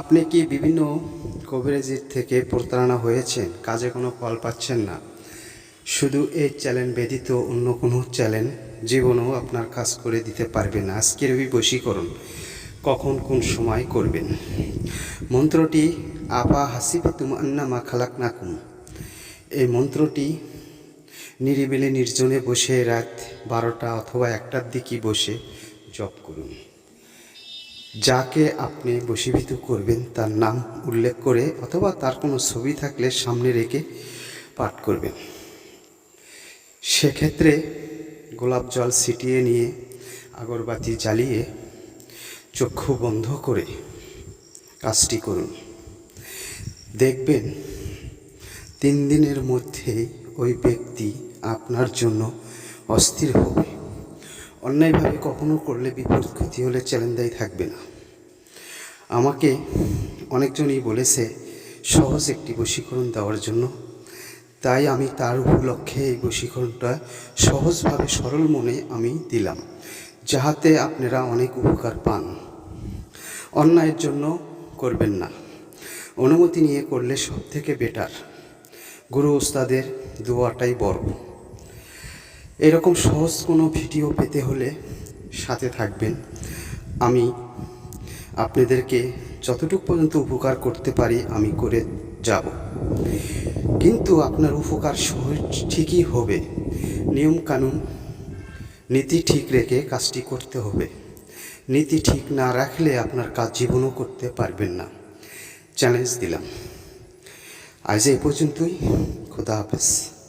আপনি কি বিভিন্ন কভারেজের থেকে প্রতারণা হয়েছেন? কাজে কোনো ফল পাচ্ছেন না। শুধু এই চ্যালেঞ্জ ব্যতীত অন্য কোনো চ্যালেঞ্জ জীবনেও আপনার কাজ করে দিতে পারবে না। আজকের ওই বশীকরণ কখন কোন সময় করবেন? মন্ত্রটি, আপা হাসিবা তুম আন্নামা খালাক নাকুম এই মন্ত্রটি নিরিবিলি নির্জনে বসে রাত বারোটা অথবা একটার দিকে বসে জপ করুন। যাকে আপনি বশীভূত করবেন, তার নাম উল্লেখ করে অথবা তার কোনো ছবি থাকলে সামনে রেখে পাঠ করবেন। সেক্ষেত্রে গোলাপ জল ছিটিয়ে নিয়ে আগরবাতি জ্বালিয়ে চক্ষু বন্ধ করে কাজটি করুন। দেখবেন তিন দিনের মধ্যেই ওই ব্যক্তি আপনার জন্য অস্থির হবে। অন্যায়ভাবে কখনো করলে বিপদ ক্ষতি হলে চ্যালেঞ্জাই থাকবে না। আমাকে অনেকজনই বলেছে, সহজ একটি বশীকরণ দেওয়ার জন্য। তাই আমি তার উপলক্ষে এই বশীকরণটা সহজভাবে সরল মনে আমি দিলাম, যাহাতে আপনারা অনেক উপকার পান। অন্যায়ের জন্য করবেন না। অনুমতি নিয়ে করলে সব থেকে বেটার। গুরু ওস্তাদের দোয়াটাই বড়। এরকম সহজ কোনো ভিডিও পেতে হলে সাথে থাকবেন। আমি আপনাদেরকে যতটুকু পর্যন্ত উপকার করতে পারি আমি করে যাব। কিন্তু আপনার উপকার সহজ ঠিকই হবে। নিয়ম কানুন নীতি ঠিক রেখে কাজটি করতে হবে। নীতি ঠিক না রাখলে আপনার কাজ জীবনও করতে পারবেন না। চ্যালেঞ্জ দিলাম। আজ এই পর্যন্তই। খোদা হাফেজ।